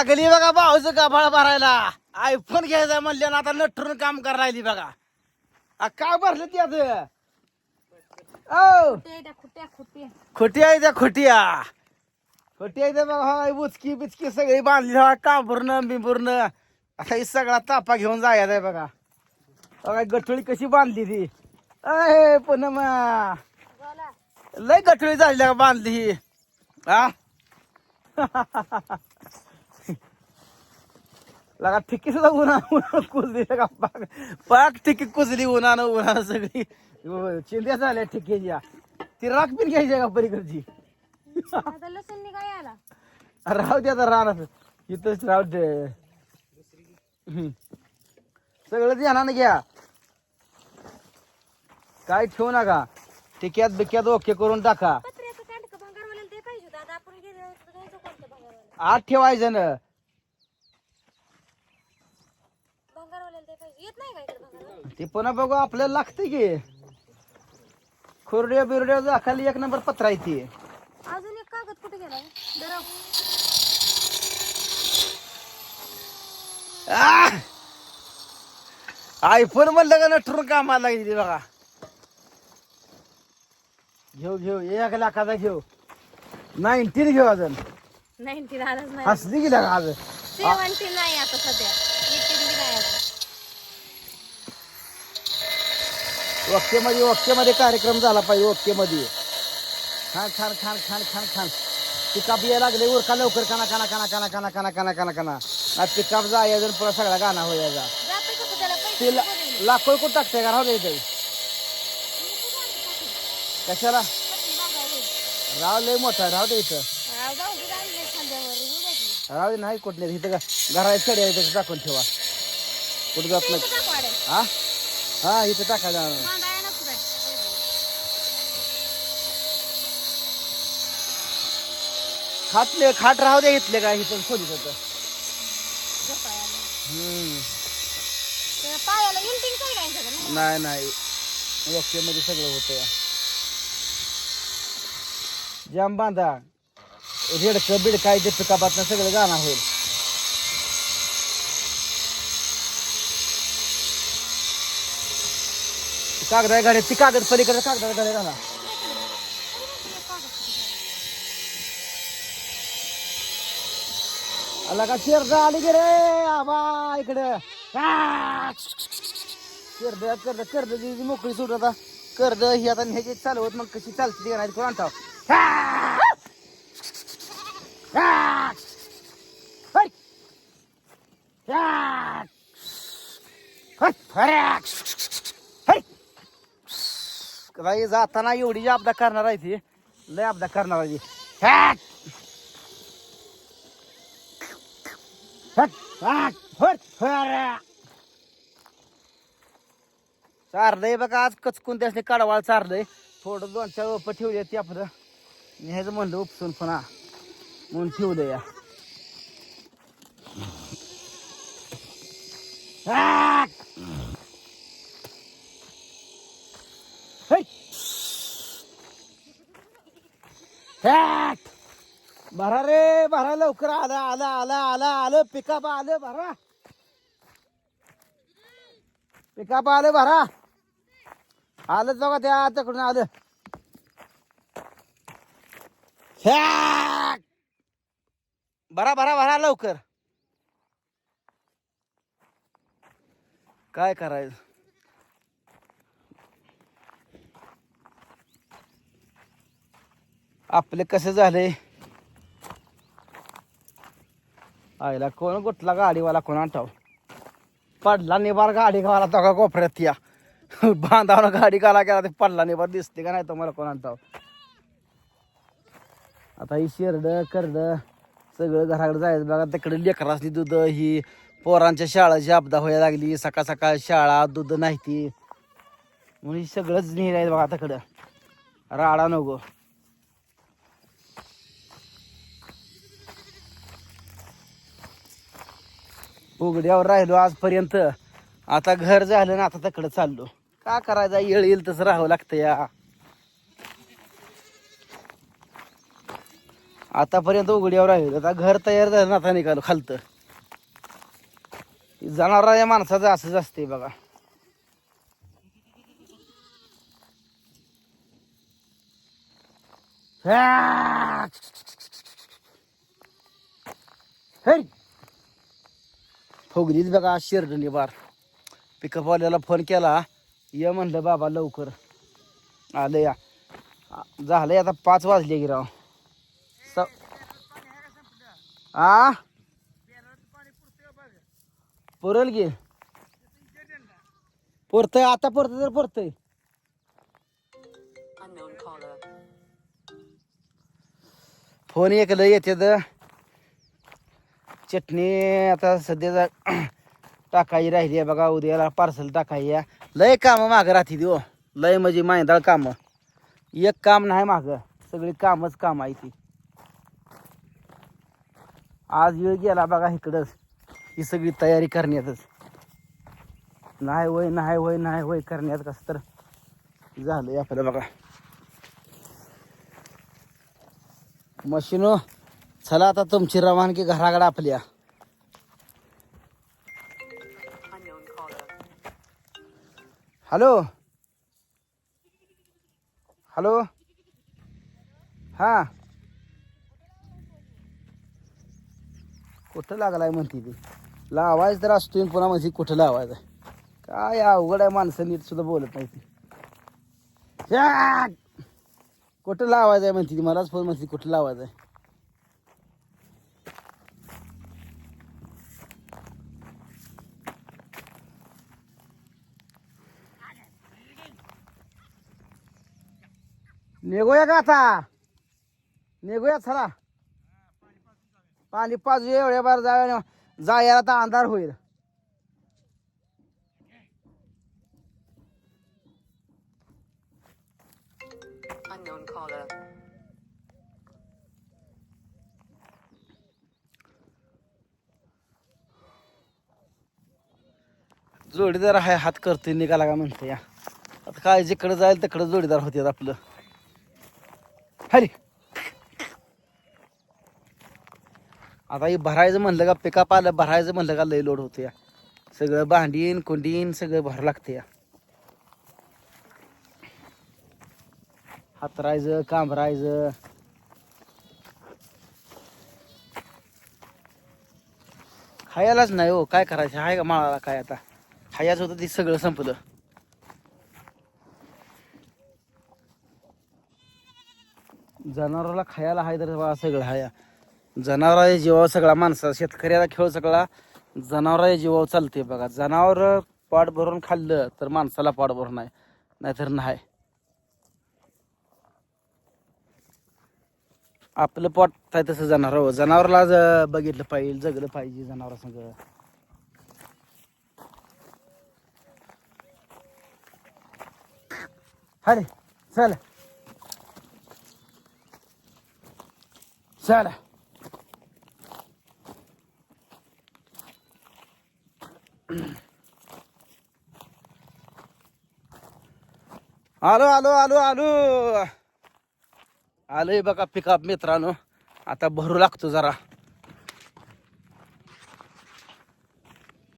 लागली बघा भाऊचं गाभाळ भरायला. आयफोन घ्यायचा म्हणलं ना आता नटरून काम करायला लागली बघा. आ, काय भरलं ती आता? खुट्या खुट्या खोटी आहे त्या खोटिया. खोटी आहे त्या बघा हा, बुचकी बिचकी सगळी बांधली हा कांबुरनं बिंबुरनं. आता ही सगळा तापा घेऊन जायचा आहे बघा. बघा गठोळी कशी बांधली ती. अय पुन्हा बोला. लय गठोळी झाली का बांधली ही. हा लगा ठिकी सुद्धा उन्हा उन्हा कुजली का पाक पाक ठिकी कुजली उन्हानं उन्हानं सगळी. चिंध्या झाल्या ठिकेच्या ती राख पिन घ्यायची का पलीकडची? आता लसूण निघाय आला राहू दे आता राहणार इथंच राहू दे. हम्म. सगळं ध्यानानं घ्या. काय ठेवू नका. टिक्यात बिक्यात ओके करून टाका. पत्र्याचं कांडक भंगारवाल्याला ते पाहिजे होतं? आता आपण गेलो होतो जायचं कोणतं भंगारवाला आत ठेवायचं ना भंगारवाल्याला ते पाहिजे येत नाही का इकडे भंगारवाला ते पुन्हा बघू आपल्याला लागते की. खुरड्या बिरड्या खाली एक नंबर पत्रा आहे ती. अजून एक कागद कुठे गेलाय दराव आयफोन म्हणलं का नटरून कामाला लागली बघा. घेऊ घेऊ एक लाखाचा घेऊ. नाईन्टीन घेऊ अजून. नाईन्टीन आलाच नाही. हसली गेल्या का आज सेवन्टीन नाही आता सध्या एटीन बी नाही आता ओके मध्ये ओके मध्ये कार्यक्रम झाला पाहिजे ओके मध्ये खान खान खान खान खान खान. पिकाप यायला लागले उरका लवकर काना काना काना काना काना काना काना काना काना. ना पिकाप जा यायचं पुरा सगळा गाणा हो यायचा ते ला- बोलवले. लाखो कुठं टाकते का? राहू दे इथे. कशाला. राव लय मोठा राहू दे इथं. राहू दे. नाही कुठले इथं का घरा चढ्या इथं टाकून ठेवा. कुठं जात नाही. हा हा इथे टाकायला खातले खाट राहू दे इथले काय इथं खोली होतं. नाही नाही. ओके मध्ये सगळं होतं. जाम बांधा. रेडकं बिडका जे पिकापात सगळं गाणं होईल कागद गाड्या ती कागद पलीकडे कागद गाड्या घाला आला का शेरदा आली गे रे? आबा इकडे. कर्द कर्द कर्द मोकळी सुट आता. कर्द ही आता ह्याची चालू होत मग कशी चालते ती नाही कोण आणता बाई जाताना एवढी जी अपदा करणार आहे ती लय अपदा करणार आहे ती. हॅट! हट! चारलंय बघा आज कचकून त्यासने कडवाळ चारलंय. थोडं दोन चार रोपं ठेवली ती आपलं. न्यायचं म्हणलं उपसून पुन्हा. म्हणून ठेवलं या. आक! है! भरा रे भरा लवकर. आलं आलं आलं आलं आलं. पिकाप आलं भरा. पिकाप आलं भरा. आलं बघा त्या तिकडून आलं. ह्याक! भरा भरा भरा लवकर. काय करायचं? आपलं कसं झालंय? आईला कोण कुठला गाडीवाला कोण आणताव पडला निबार गाडी घाला तो का कोपऱ्यात या? बांधावर गाडी गाला गेला ते पडला निबार दिसते का नाही तुम्हाला कोण आणताव आता ही शेरड करड सगळं घराकडे जायचं बघा. तिकडे लेकरं असली दूध ही पोरांच्या शाळाची अपदा व्हायला लागली. सकाळ सकाळ शाळा दूध नाही ती. म्हणून सगळंच नेलं बघा तिकडं. राडा नको. उघड्यावर राहिलो आजपर्यंत. आता घर झालं ना आता तकडं चाललो. का करायचा? येळ येईल तसं राहावं लागतं या. आतापर्यंत उघड्यावर राहिलो. आता घर तयार झालं ना आता निघालो खालतं. जाणारा या माणसाचं असंच असते बघा. Hey! फुगलीच बघा शिरडली बार पिकअपवाल्याला फोन केला. ये म्हणलं बाबा लवकर. आलं या. आ, झालंय आता पाच वाजले की राव. स आ? पुरल की? पुरतय आता पुरतय तर पुरतय. फोन एक लय येते तर चटणी आता सध्या टाकायची राहिली आहे बघा उद्याला पार्सल टाकायची आहे. लय कामं मागं राहते ती हो. लय म्हणजे मायंदाळ कामं. एक काम नाही मागं सगळी कामच काम आहे ती. आज वेळ गेला बघा इकडंच ही सगळी तयारी करण्यातच. नाही होय नाही होय नाही होय करण्यात कसं तर झालं आपलं बघा. मशीन हो. चला आता तुमची रवानगी घराकडे आपल्या. हॅलो? हॅलो? हा? कुठं लागलाय म्हणते ती? लावायचं तर असतो पुन्हा म्हणजे कुठं लावायचं? काय अवघड आहे माणसं नीट सुद्धा बोलत नाही ती कुठं लावायचं आहे म्हणते ती? मलाच फोन म्हणते कुठं लावायचं आहे निघूया का आता? निघूया चला. पाणी पाजू एवढ्या बार जाऊया जायला आता अंधार होईल. जोडीदार आहे हात करतोय निघाला का म्हणते या आता काय जिकडे जाईल तिकडे जोडीदार होते आपलं. हरी. आता हे भरायचं म्हणलं का पिकअप आलं भरायचं म्हणलं का लय लोड होतं या सगळं भांडीन कुंडीन सगळं भरावं लागतं या हातरायचं कांबरायचं. खायलाच नाही हो काय करायचं? आहे का माळाला काय आता? खायचं होतं ते सगळं संपलं. जनावराला खायला आहे तर बा सगळं हाय. जनावराच्या जीवावर सगळा माणसा शेतकऱ्याला खेळ सगळा जनावराच्या जीवावर चालते बघा. जनावर पाठ भरून खाल्लं तर माणसाला पाठ भरून आहे नाहीतर नाही. आपलं पोट आहे तसं जनावर हो. जनावरला ज- बघितलं पाहिजे जगलं पाहिजे जनावर सगळं. अरे चल. चल. आलो आलो आलो आलो. आलोय बघा पिकअप मित्रांनो. आता भरू लागतो जरा.